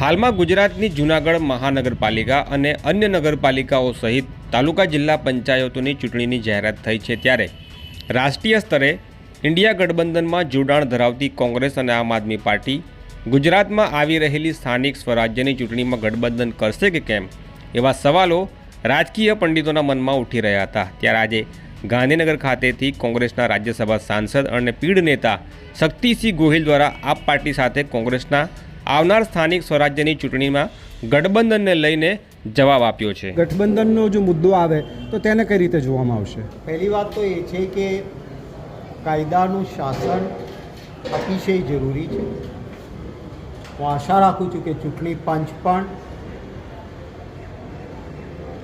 હાલમાં ગુજરાતની જૂનાગઢ મહાનગરપાલિકા અને અન્ય નગરપાલિકાઓ સહિત તાલુકા જિલ્લા પંચાયતોની ચૂંટણીની જાહેરાત થઈ છે ત્યારે રાષ્ટ્રીય સ્તરે ઇન્ડિયા ગઠબંધનમાં જોડાણ ધરાવતી કોંગ્રેસ અને આમ આદમી પાર્ટી ગુજરાતમાં આવી રહેલી સ્થાનિક સ્વરાજ્યની ચૂંટણીમાં ગઠબંધન કરશે કે કેમ એવા સવાલો રાજકીય પંડિતોના મનમાં ઉઠી રહ્યા હતા. ત્યારે આજે ગાંધીનગર ખાતેથી કોંગ્રેસના રાજ્યસભા સાંસદ અને પીઢ નેતા શક્તિસિંહ ગોહિલ દ્વારા આપ પાર્ટી સાથે કોંગ્રેસના આવનાર સ્થાનિક સ્વરાજ્યની ચૂંટણીમાં ગઠબંધનને લઈને જવાબ આપ્યો છે. ગઠબંધનનો જો મુદ્દો આવે તો તેને કઈ રીતે જોવામાં આવશે? પહેલી વાત તો એ છે કે કાયદાનું શાસન અતિશય જરૂરી છે. હું આશા રાખું છું કે ચૂંટણી પંચ પણ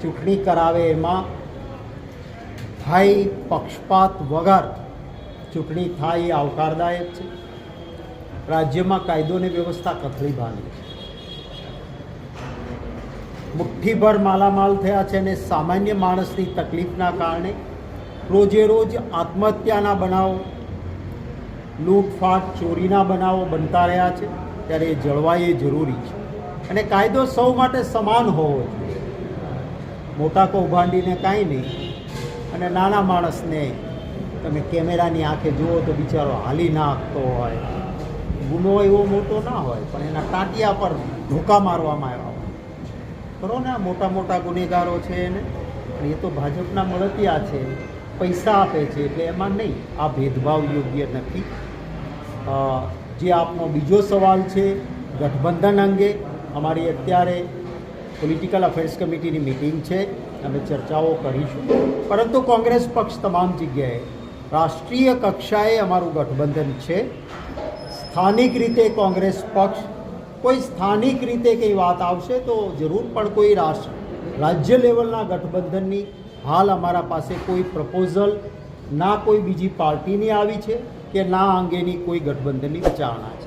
ચૂંટણી કરાવે એમાં ભય પક્ષપાત વગર ચૂંટણી થાય એ આવકારદાયક છે. રાજ્યમાં કાયદો અને વ્યવસ્થા કથળી ભાંગી છે મુઠ્ઠીભર માલામાલ થયા છે અને સામાન્ય માણસની તકલીફના કારણે રોજે રોજ આત્મહત્યાના બનાવો, લૂંટફાટ, ચોરીના બનાવો બનતા રહ્યા છે. ત્યારે એ જળવાય એ જરૂરી છે. અને કાયદો સૌ માટે સમાન હોવો જોઈએ. મોટા કૌભાંડીને કાંઈ નહીં અને નાના માણસને તમે કેમેરાની આંખે જુઓ તો બિચારો હાલી નાખતો હોય. ગુનો એવો મોટો ના હોય, પણ એના ટાંટિયા પર ધોકા મારવામાં આવ્યા હોય. ખરો ને આ મોટા મોટા ગુનેગારો છે એને? એ તો ભાજપના મળતિયા છે, પૈસા આપે છે, એટલે એમાં નહીં, આ ભેદભાવ યોગ્ય નથી. જે આપનો બીજો સવાલ છે, ગઠબંધન અંગે, અમારી અત્યારે પોલિટિકલ અફેર્સ કમિટીની મિટિંગ છે, અમે ચર્ચાઓ કરીશું. પરંતુ કોંગ્રેસ પક્ષ તમામ જગ્યાએ રાષ્ટ્રીય કક્ષાએ અમારું ગઠબંધન છે. સ્થાનિક રીતે કોંગ્રેસ પક્ષ, કોઈ સ્થાનિક રીતે કંઈ વાત આવશે તો જરૂર પણ કોઈ રાષ્ટ્ર રાજ્ય લેવલના ગઠબંધનની હાલ અમારા પાસે કોઈ પ્રપોઝલ ના કોઈ બીજી પાર્ટીની આવી છે કે ના અંગેની કોઈ ગઠબંધનની વિચારણા છે.